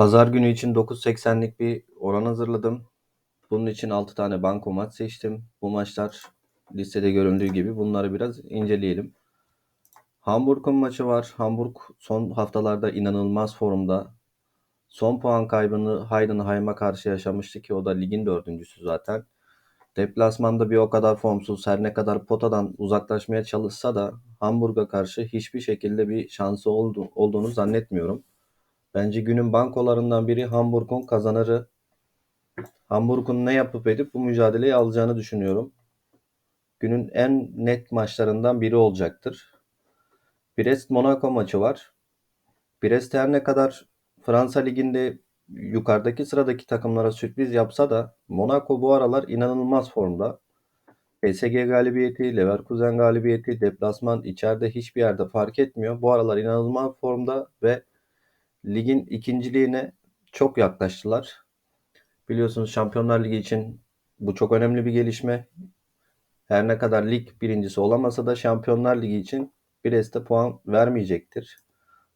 Pazar günü için 9.80'lik bir oran hazırladım. Bunun için 6 tane banko maç seçtim. Bu maçlar listede görüldüğü gibi bunları biraz inceleyelim. Hamburg'un maçı var. Hamburg son haftalarda inanılmaz formda. Son puan kaybını Heidenheim'a karşı yaşamıştı ki o da ligin dördüncüsü zaten. Deplasmanda bir o kadar formsuz her ne kadar potadan uzaklaşmaya çalışsa da Hamburg'a karşı hiçbir şekilde bir şansı oldu, olduğunu zannetmiyorum. Bence günün bankolarından biri Hamburg'un kazanırı. Hamburg'un ne yapıp edip bu mücadeleyi alacağını düşünüyorum. Günün en net maçlarından biri olacaktır. Brest Monaco maçı var. Brest her ne kadar Fransa Ligi'nde yukarıdaki sıradaki takımlara sürpriz yapsa da Monaco bu aralar inanılmaz formda. PSG galibiyeti, Leverkusen galibiyeti, deplasman içeride hiçbir yerde fark etmiyor. Bu aralar inanılmaz formda ve ligin ikinciliğine çok yaklaştılar. Biliyorsunuz Şampiyonlar Ligi için bu çok önemli bir gelişme. Her ne kadar lig birincisi olamasa da Şampiyonlar Ligi için Brest'e puan vermeyecektir.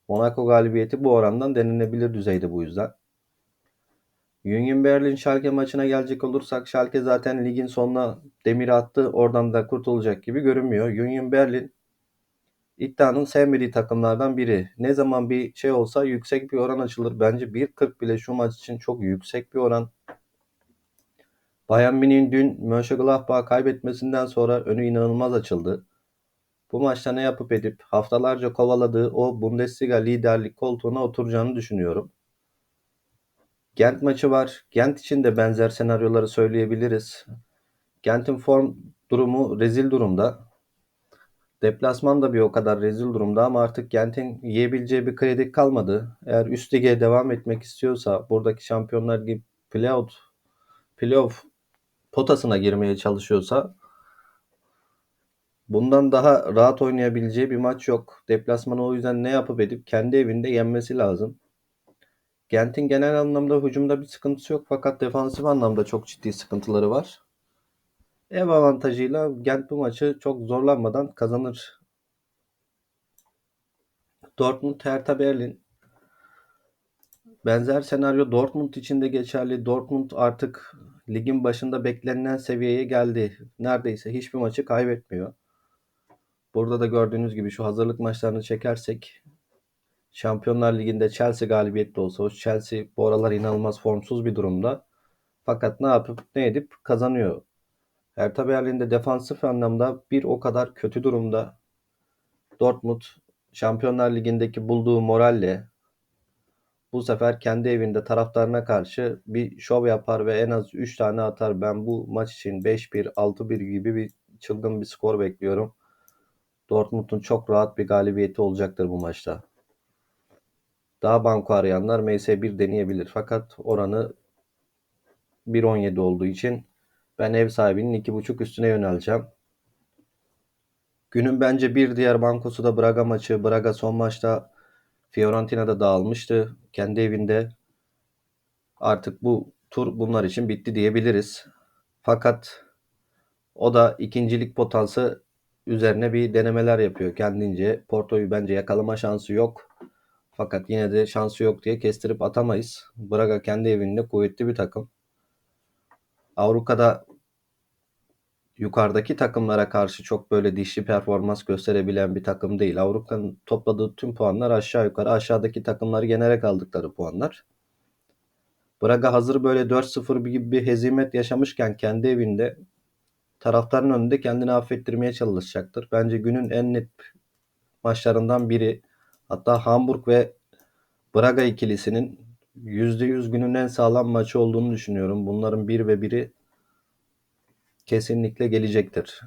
Monaco galibiyeti bu orandan denilebilir düzeyde bu yüzden. Union Berlin Schalke maçına gelecek olursak Schalke zaten ligin sonuna demir attı. Oradan da kurtulacak gibi görünmüyor. Union Berlin iddianın sevmediği takımlardan biri. Ne zaman bir şey olsa yüksek bir oran açılır. Bence 1.40 bile şu maç için çok yüksek bir oran. Bayern Münih'in dün Mönchengladbach'ı kaybetmesinden sonra önü inanılmaz açıldı. Bu maçta ne yapıp edip haftalarca kovaladığı o Bundesliga liderlik koltuğuna oturacağını düşünüyorum. Gent maçı var. Gent için de benzer senaryoları söyleyebiliriz. Gent'in form durumu rezil durumda. Deplasman da bir o kadar rezil durumda ama artık Gent'in yiyebileceği bir kredi kalmadı. Eğer üst lige devam etmek istiyorsa buradaki Şampiyonlar gibi playoff playoff potasına girmeye çalışıyorsa bundan daha rahat oynayabileceği bir maç yok. Deplasmanı o yüzden ne yapıp edip kendi evinde yenmesi lazım. Gent'in genel anlamda hücumda bir sıkıntısı yok fakat defansif anlamda çok ciddi sıkıntıları var. Ev avantajıyla Gent bu maçı çok zorlanmadan kazanır. Dortmund Hertha Berlin Benzer senaryo Dortmund için de geçerli. Dortmund artık ligin başında beklenilen seviyeye geldi. Neredeyse hiçbir maçı kaybetmiyor. Burada da gördüğünüz gibi şu hazırlık maçlarını çekersek Şampiyonlar Ligi'nde Chelsea galibiyetli olsa o Chelsea bu aralar inanılmaz formsuz bir durumda. Fakat ne yapıp ne edip kazanıyor. Hertha Berlin'de defansif anlamda bir o kadar kötü durumda. Dortmund Şampiyonlar Ligi'ndeki bulduğu moralle bu sefer kendi evinde taraftarına karşı bir şov yapar ve en az 3 tane atar. Ben bu maç için 5-1, 6-1 gibi bir çılgın bir skor bekliyorum. Dortmund'un çok rahat bir galibiyeti olacaktır bu maçta. Daha banko arayanlar MS1 deneyebilir. Fakat oranı 1.17 olduğu için ben ev sahibinin 2.5 üstüne yöneleceğim. Günün bence bir diğer bankosu da Braga maçı. Braga son maçta Fiorentina'da dağılmıştı. Kendi evinde artık bu tur bunlar için bitti diyebiliriz. Fakat o da ikincilik potansı üzerine bir denemeler yapıyor kendince. Porto'yu bence yakalama şansı yok. Fakat yine de şansı yok diye kestirip atamayız. Braga kendi evinde kuvvetli bir takım. Avrupa'da yukarıdaki takımlara karşı çok böyle dişli performans gösterebilen bir takım değil. Avrupa'nın topladığı tüm puanlar aşağı yukarı aşağıdaki takımları generek aldıkları puanlar. Braga hazır böyle 4-0 gibi bir hezimet yaşamışken kendi evinde taraftarın önünde kendini affettirmeye çalışacaktır. Bence günün en net maçlarından biri. Hatta Hamburg ve Braga ikilisinin %100 günün en sağlam maçı olduğunu düşünüyorum. Bunların bir ve biri kesinlikle gelecektir.